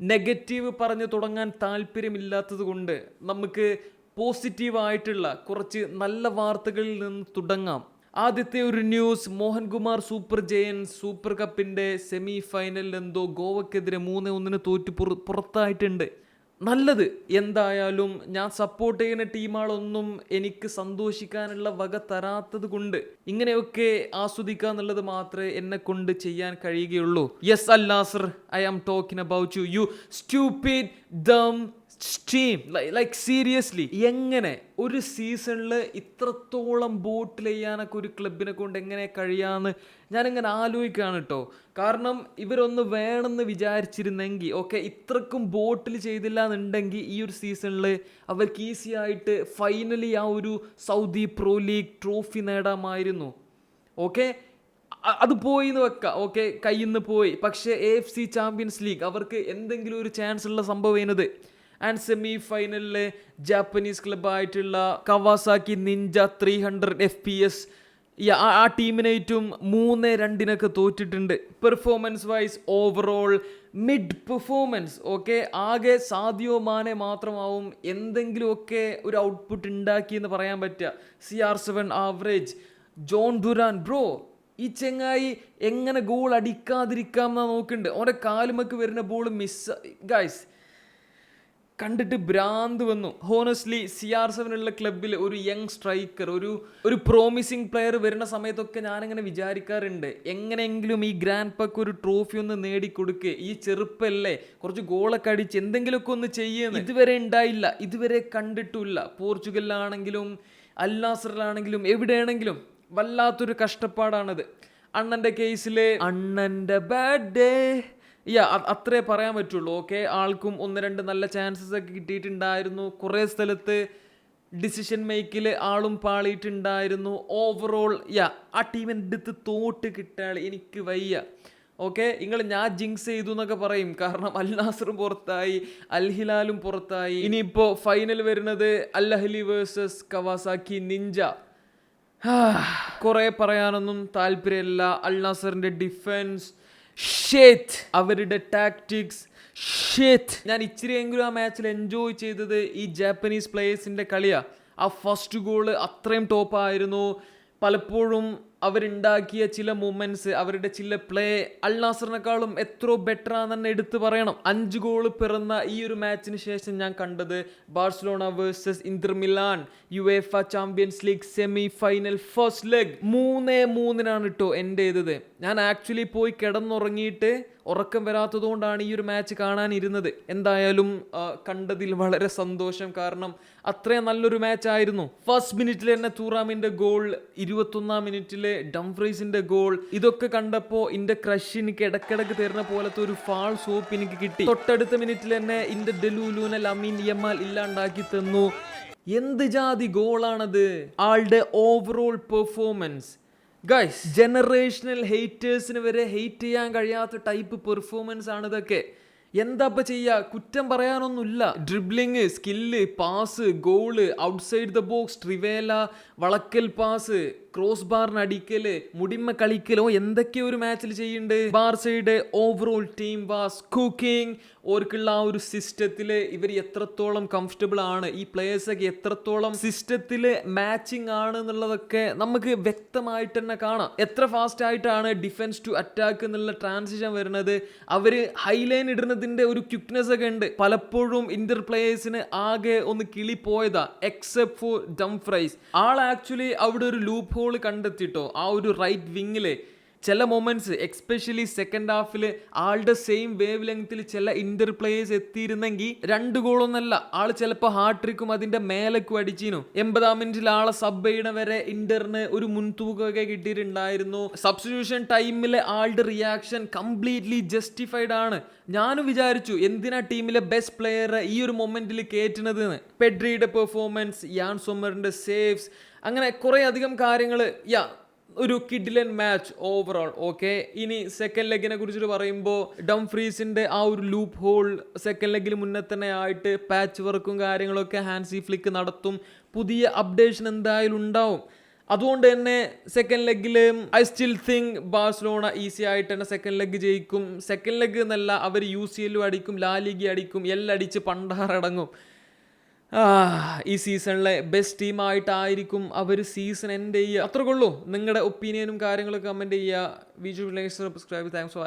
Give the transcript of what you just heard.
Negative പറഞ്ഞു തുടങ്ങാൻ താല്പര്യമില്ലാത്തത് കൊണ്ട് നമുക്ക് പോസിറ്റീവായിട്ടുള്ള കുറച്ച് നല്ല വാർത്തകളിൽ നിന്ന് തുടങ്ങാം. ആദ്യത്തെ ഒരു news Mohankumar super giant super കപ്പിന്റെ സെമി ഫൈനലിൽ എന്തോ ഗോവക്കെതിരെ മൂന്ന് ഒന്നിന് തോറ്റു പുറ- പുറത്തായിട്ടുണ്ട്. നല്ലത്. എന്തായാലും ഞാൻ സപ്പോർട്ട് ചെയ്യുന്ന ടീമാളൊന്നും എനിക്ക് സന്തോഷിക്കാനുള്ള വക തരാത്തത് കൊണ്ട് ഇങ്ങനെയൊക്കെ ആസ്വദിക്കുക എന്നുള്ളത് മാത്രമേ എന്നെ കൊണ്ട് ചെയ്യാൻ കഴിയുകയുള്ളൂ. Yes Al Nassr I am talking about you you stupid dumb steam like seriously എങ്ങനെ ഒരു സീസണിൽ ഇത്രത്തോളം ബോട്ടിൽ ചെയ്യാനൊക്കെ ഒരു ക്ലബിനെ കൊണ്ട് എങ്ങനെ കഴിയാന്ന് ഞാനിങ്ങനെ ആലോചിക്കുകയാണ് കേട്ടോ കാരണം ഇവരൊന്ന് വേണമെന്ന് വിചാരിച്ചിരുന്നെങ്കിൽ ഓക്കെ ഇത്രക്കും ബോട്ടിൽ ചെയ്തില്ല എന്നുണ്ടെങ്കിൽ ഈ ഒരു സീസണിൽ അവർക്ക് ഈസി ആയിട്ട് ഫൈനലി ആ ഒരു സൗദി പ്രോ ലീഗ് ട്രോഫി നേടാമായിരുന്നു. ഓക്കെ അത് പോയി എന്ന് വെക്കാം. ഓക്കെ കയ്യിൽ നിന്ന് പോയി. പക്ഷേ A F C champions league അവർക്ക് എന്തെങ്കിലും ഒരു ചാൻസ് ഉള്ള സംഭവം ആൻഡ് സെമി ഫൈനലിലെ Japanese ക്ലബായിട്ടുള്ള Kawasaki ninja three hundred F P S ആ ടീമിനേറ്റും മൂന്ന് രണ്ടിനൊക്കെ തോറ്റിട്ടുണ്ട്. Performance wise overall mid performance okay ആകെ സാധ്യോ മാനെ മാത്രമാവും. എന്തെങ്കിലുമൊക്കെ ഒരു ഔട്ട്പുട്ട് ഉണ്ടാക്കി എന്ന് പറയാൻ പറ്റുക. C R seven average Jhon Duran bro ഈ ചെങ്ങായി എങ്ങനെ ഗോൾ അടിക്കാതിരിക്കാം എന്നാ നോക്കുന്നുണ്ട് ഓരോ കാലുമൊക്കെ വരുന്ന ബോൾ മിസ് ഗൈസ് കണ്ടിട്ട് ഭ്രാന്ത് വന്നു. ഹോണസ്റ്റ്ലി സി ആർ സെവനുള്ള ക്ലബിൽ ഒരു യങ് സ്ട്രൈക്കർ ഒരു ഒരു പ്രോമിസിങ് പ്ലെയർ വരുന്ന സമയത്തൊക്കെ ഞാനിങ്ങനെ വിചാരിക്കാറുണ്ട്. എങ്ങനെയെങ്കിലും ഈ ഗ്രാൻഡ് പക്ക് ഒരു ട്രോഫി ഒന്ന് നേടിക്കൊടുക്കുക ഈ ചെറുപ്പല്ലേ? കുറച്ച് ഗോളൊക്കെ അടിച്ച് എന്തെങ്കിലുമൊക്കെ ഒന്ന് ചെയ്യുന്നു. ഇതുവരെ ഉണ്ടായില്ല. ഇതുവരെ കണ്ടിട്ടില്ല. പോർച്ചുഗലിലാണെങ്കിലും അൽനാസറിലാണെങ്കിലും എവിടെയാണെങ്കിലും വല്ലാത്തൊരു കഷ്ടപ്പാടാണത്. അണ്ണന്റെ കേസിലെ അണ്ണന്റെ ബാഡ് ഡേ യാ അത്രേ പറയാൻ പറ്റുള്ളൂ. ഓക്കെ ആൾക്കും ഒന്ന് രണ്ട് നല്ല ചാൻസസ് ഒക്കെ കിട്ടിയിട്ടുണ്ടായിരുന്നു. കുറേ സ്ഥലത്ത് ഡിസിഷൻ മേക്കിൽ ആളും പാളിയിട്ടുണ്ടായിരുന്നു. ഓവറോൾ യാ ആ ടീമിന്റെ അടുത്ത് തോട്ട് കിട്ടാൾ എനിക്ക് വയ്യ. ഓക്കെ നിങ്ങൾ ഞാൻ ജിങ്സ് ചെയ്തു എന്നൊക്കെ പറയും. കാരണം അൽ നാസറും പുറത്തായി അൽ ഹിലാലും പുറത്തായി. ഇനിയിപ്പോൾ ഫൈനൽ വരുന്നത് Al Ahly versus Kawasaki Ninja കുറേ പറയാനൊന്നും താല്പര്യമില്ല. അൽ നാസറിന്റെ ഡിഫൻസ് ഷേറ്റ് അവരുടെ ടാക്ടിക്സ് ഷേറ്റ് ഞാൻ ഇച്ചിരിയെങ്കിലും ആ മാച്ചിൽ എൻജോയ് ചെയ്തത് ഈ ജാപ്പനീസ് പ്ലേയേഴ്സിന്റെ കളിയാ. ആ ഫസ്റ്റ് ഗോൾ അത്രയും ടോപ്പായിരുന്നു പലപ്പോഴും അവരുണ്ടാക്കിയ ചില മൂമെന്റ്സ് അവരുടെ ചില പ്ലേ അൽ നാസറിനെക്കാളും എത്രയോ ബെറ്റർ ആണെന്ന് തന്നെ എടുത്തു പറയണം. അഞ്ച് ഗോൾ പിറന്ന ഈ ഒരു മാച്ചിന് ശേഷം ഞാൻ കണ്ടത് Barcelona versus Inter Milan. UEFA champions league semi final first leg മൂന്നേ മൂന്നിനാണ് കേട്ടോ എന്റെ ചെയ്തത്. ഞാൻ ആക്ച്വലി പോയി കിടന്നുറങ്ങിയിട്ട് ഉറക്കം വരാത്തതുകൊണ്ടാണ് ഈ ഒരു മാച്ച് കാണാനിരുന്നത്. എന്തായാലും കണ്ടതിൽ വളരെ സന്തോഷം. കാരണം അത്രയും നല്ലൊരു മാച്ച് ആയിരുന്നു. ഫസ്റ്റ് മിനിറ്റിൽ തന്നെ തൂറാമിന്റെ ഗോൾ ഇരുപത്തൊന്നാം മിനിറ്റിലെ ഡംഫ്രീസിന്റെ ഗോൾ. ഇതൊക്കെ കണ്ടപ്പോൾ ഇന്റെ ക്രഷ് എനിക്ക് ഇടക്കിടക്ക് തരുന്ന പോലത്തെ ഒരു ഫാൾ സോപ്പ് എനിക്ക് കിട്ടി. തൊട്ടടുത്ത മിനിറ്റിൽ തന്നെ ഇന്റെ ഡെലൂലൂന ലമീൻ യമാൽ ഇല്ലാണ്ടാക്കി തന്നു. എന്ത് ജാതി ഗോളാണത്? ആളുടെ ഓവറോൾ പെർഫോമൻസ് ഗൈസ് ജനറേഷണൽ ഹെയ്റ്റേഴ്സിന് വരെ ഹെയ്റ്റ് ചെയ്യാൻ കഴിയാത്ത ടൈപ്പ് പെർഫോമൻസ് ആണ് ഇതൊക്കെ എന്താ ഇപ്പൊ ചെയ്യുക കുറ്റം പറയാനൊന്നുമില്ല. Dribbling skill pass goal outside the box ട്രിവേല വളക്കൽ പാസ് ക്രോസ് ബാറിന് അടിക്കൽ മുടിമ കളിക്കലോ എന്തൊക്കെ ഒരു മാച്ചിൽ ചെയ്യുന്നുണ്ട്? ബാർസയുടെ ഓവറോൾ ടീം വാസ് കുക്കിംഗ് ഓർക്കുള്ള ആ ഒരു സിസ്റ്റത്തിൽ ഇവർ എത്രത്തോളം കംഫർട്ടബിൾ ആണ്? ഈ പ്ലേയേഴ്സൊക്കെ എത്രത്തോളം സിസ്റ്റത്തിൽ മാച്ചിങ് ആണ് എന്നുള്ളതൊക്കെ നമുക്ക് വ്യക്തമായിട്ട് തന്നെ കാണാം. എത്ര ഫാസ്റ്റ് ആയിട്ടാണ് ഡിഫൻസ് ടു അറ്റാക്ക് എന്നുള്ള ട്രാൻസിഷൻ വരുന്നത്? അവർ ഹൈലൈൻ ഇടുന്നതിന്റെ ഒരു ക്യുക്നെസ് ഒക്കെ ഉണ്ട്. പലപ്പോഴും ഇന്റർ പ്ലേയേഴ്സിന് ആകെ ഒന്ന് കിളി പോയതാ എക്സെപ്റ്റ് ഫോർ ഡംഫ്രൈസ് ആൾ ആക്ച്വലി അവിടെ ഒരു ലൂപ്പ് ഹോൾ കണ്ടെത്തിട്ടോ ആ ഒരു റൈറ്റ് വിങ്ങിൽ ചില മൊമെന്റ്സ് എക്സ്പെഷ്യലി സെക്കൻഡ് ഹാഫിൽ ആളുടെ സെയിം വേവ് ലെങ്ത്തിൽ ചില ഇന്റർ പ്ലേയേഴ്സ് എത്തിയിരുന്നെങ്കിൽ രണ്ട് ഗോളൊന്നല്ല ആൾ ചിലപ്പോൾ ഹാട്രിക്കും അതിന്റെ മേലക്കും അടിച്ചിരുന്നു. എൺപതാം മിനിറ്റിൽ ആളെ സബ് ചെയ്യണ വരെ ഇന്ററിന് ഒരു മുൻതൂക്കമൊക്കെ കിട്ടിയിട്ടുണ്ടായിരുന്നു. സബ്സ്റ്റിറ്റ്യൂഷൻ ടൈമിലെ ആളുടെ റിയാക്ഷൻ കംപ്ലീറ്റ്ലി ജസ്റ്റിഫൈഡ് ആണ്. ഞാനും വിചാരിച്ചു എന്തിനാ ടീമിലെ ബെസ്റ്റ് പ്ലെയറെ ഈ ഒരു മൊമെന്റിൽ കയറ്റുന്നത് പെഡ്രിയുടെ പെർഫോമൻസ് യാൻ സോമറിന്റെ സേവ്സ് അങ്ങനെ കുറേ അധികം കാര്യങ്ങൾ യാ ഒരു കിഡിലൻ മാച്ച് ഓവറോൾ ഓക്കെ ഇനി സെക്കൻഡ് ലെഗിനെ കുറിച്ചിട്ട് പറയുമ്പോൾ ഡം ഫ്രീസിന്റെ ആ ഒരു ലൂപ്പ് ഹോൾ സെക്കൻഡ് ലെഗിൽ മുന്നേ തന്നെ ആയിട്ട് പാച്ച് വർക്കും കാര്യങ്ങളൊക്കെ ഹാൻസി ഫ്ലിക്ക് നടത്തും. പുതിയ അപ്ഡേഷൻ എന്തായാലും ഉണ്ടാവും. അതുകൊണ്ട് തന്നെ second ലെഗിൽ I still think Barcelona easy ആയിട്ട് തന്നെ സെക്കൻഡ് ലെഗ് ജയിക്കും. സെക്കൻഡ് ലെഗ് എന്നല്ല അവർ യു സി എല്ലും അടിക്കും ലാലിഗി അടിക്കും എല്ലാം അടിച്ച് പണ്ടാറടങ്ങും. ഈ സീസണിലെ ബെസ്റ്റ് ടീമായിട്ടായിരിക്കും അവർ സീസൺ എൻഡ് ചെയ്യുക. അത്രക്കുള്ളൂ നിങ്ങളുടെ ഒപ്പീനിയനും കാര്യങ്ങളും കമന്റ് ചെയ്യുക. Viju subscribe thanks four